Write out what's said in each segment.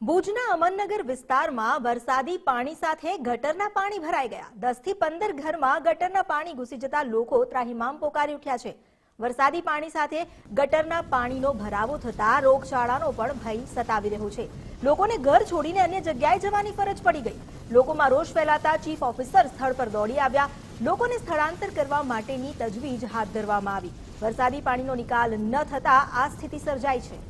ભુજના અમનનગર વિસ્તારમાં વરસાદી પાણી સાથે ગટરના પાણી ભરાઈ ગયા. દસથી પંદર ઘરમાં ગટરના પાણી ઘૂસી જતા લોકો ત્રાહિમામ પોકારી ઉઠ્યા છે. વરસાદી પાણી સાથે ગટરના પાણીનો ભરાવો થતા રોગચાળાનો પણ ભય સતાવી રહ્યો છે. લોકોને ઘર છોડીને અન્ય જગ્યાએ જવાની ફરજ પડી ગઈ. લોકોમાં રોષ ફેલાતા ચીફ ઓફિસર સ્થળ પર દોડી આવ્યા. લોકોને સ્થળાંતર કરવા માટેની તજવીજ હાથ ધરવામાં આવી. વરસાદી પાણીનો નિકાલ ન થતા આ સ્થિતિ સર્જાઈ છે.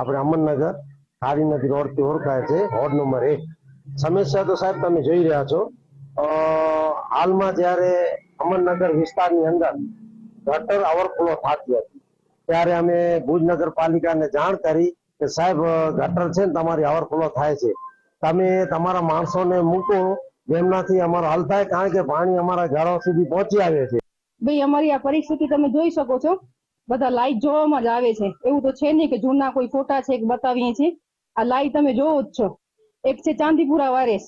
આપણે અમરનગર ખારી નદી રોડથી ઓળખાય છે, વોર્ડ નંબર એક. સમસ્યા તો સાહેબ તમે જોઈ રહ્યા છો. હાલમાં જ્યારે અમરનગર વિસ્તારની અંદર ગટર ઓવરફ્લો થતી હતી, ત્યારે અમે ભુજ નગરપાલિકાને જાણ કરી કે સાહેબ ગટર છે ને તમારી ઓવરફ્લો થાય છે. તમે તમારા માણસોને મૂકો, જેમનાથી અમારો હાલ થાય, કારણ કે પાણી અમારા ઘરો સુધી પહોંચી આવે છે. ભાઈ, અમારી આ પરિસ્થિતિ તમે જોઈ શકો છો. બધા લાઈટ જોવામાં જ આવે છે. એવું તો છે નહીં કે જૂના કોઈ ફોટા છે બતાવીએ છીએ. આ લાઈટ તમે જોવો જ છો. એક છે ચાંદીપુરા વારેસ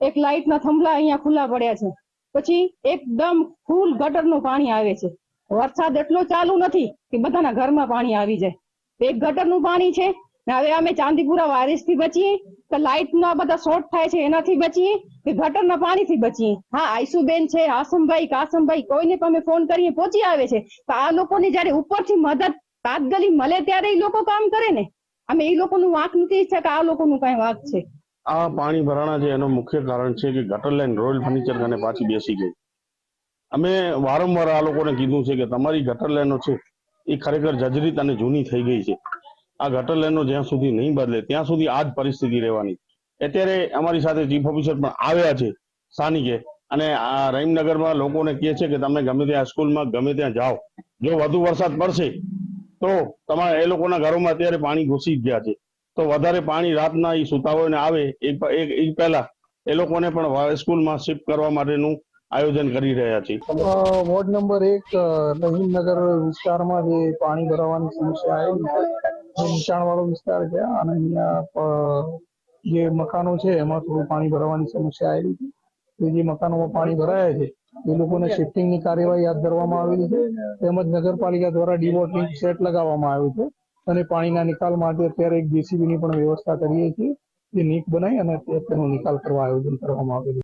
એક લાઈટના થંભલા અહીંયા ખુલ્લા પડ્યા છે. પછી એકદમ ફૂલ ગટરનું પાણી આવે છે. વરસાદ એટલો ચાલુ નથી કે બધાના ઘરમાં પાણી આવી જાય. એક એક ગટરનું પાણી છે ને હવે અમે ચાંદીપુરા વારિસથી બચીએ કે લાઈટ ના બધા શોર્ટ થાય છે, એનાથી બચીએ કે ગટરના પાણીથી બચીએ હા, આઈસુબેન છે, આસમભાઈ, કાસમભાઈ, કોઈને પણ અમે ફોન કરીએ પહોંચી આવે છે. તો આ લોકોની જયારે ઉપરથી મદદ તાતગલી મળે ત્યારે એ લોકો કામ કરે ને. અમે એ લોકોનું વાંક નથી ઈચ્છા કે આ લોકોનું કઈ વાંક છે. આ પાણી ભરાણા છે, એનું મુખ્ય કારણ છે કે ગટર લાઈન, રોયલ ફર્નિચર ખાને પાછી બેસી ગઈ. અમે વારંવાર આ લોકોને કીધું છે કે તમારી ગટર લાઈનો છે, એ ખરેખર જજરીત અને જૂની થઈ ગઈ છે. આ ગટર લાઈનો જ્યાં સુધી નહીં બદલે, ત્યાં સુધી આ જ પરિસ્થિતિ રહેવાની. અત્યારે અમારી સાથે ચીફ ઓફિસર પણ આવ્યા છે સ્થાનિકે અને આ રહીમનગરમાં લોકોને કહે છે કે તમે ગમે ત્યાં સ્કૂલમાં, ગમે ત્યાં જાઓ. જો વધુ વરસાદ પડશે, તો તમારા એ લોકોના ઘરોમાં અત્યારે પાણી ઘૂસી ગયા છે. તો વધારે પાણી રાતના એ સુતા હોય ને આવે એ પહેલા એ લોકોને પણ સ્કૂલમાં શિફ્ટ કરવા માટેનું આયોજન કરી રહ્યા છીએ વોર્ડ નંબર એક રહીમનગર વિસ્તારમાં જે પાણી ભરાવાની સમસ્યા આવેલી છે વાળો વિસ્તાર છે અને અહીંયા જે મકાનો છે, એમાં થોડું પાણી ભરાવાની સમસ્યા આવેલી છે. તો જે મકાનોમાં પાણી ભરાયા છે, એ લોકોને શિફ્ટિંગની કાર્યવાહી હાથ ધરવામાં આવેલી છે. તેમજ નગરપાલિકા દ્વારા ડિવોટિંગ સેટ લગાવવામાં આવ્યું છે. અને પાણીના નિકાલ માટે અત્યારે એક જેસીબીની પણ વ્યવસ્થા કરીએ છીએ. જે નીક બનાવી અને તેનો નિકાલ કરવા આયોજન કરવામાં આવેલું છે.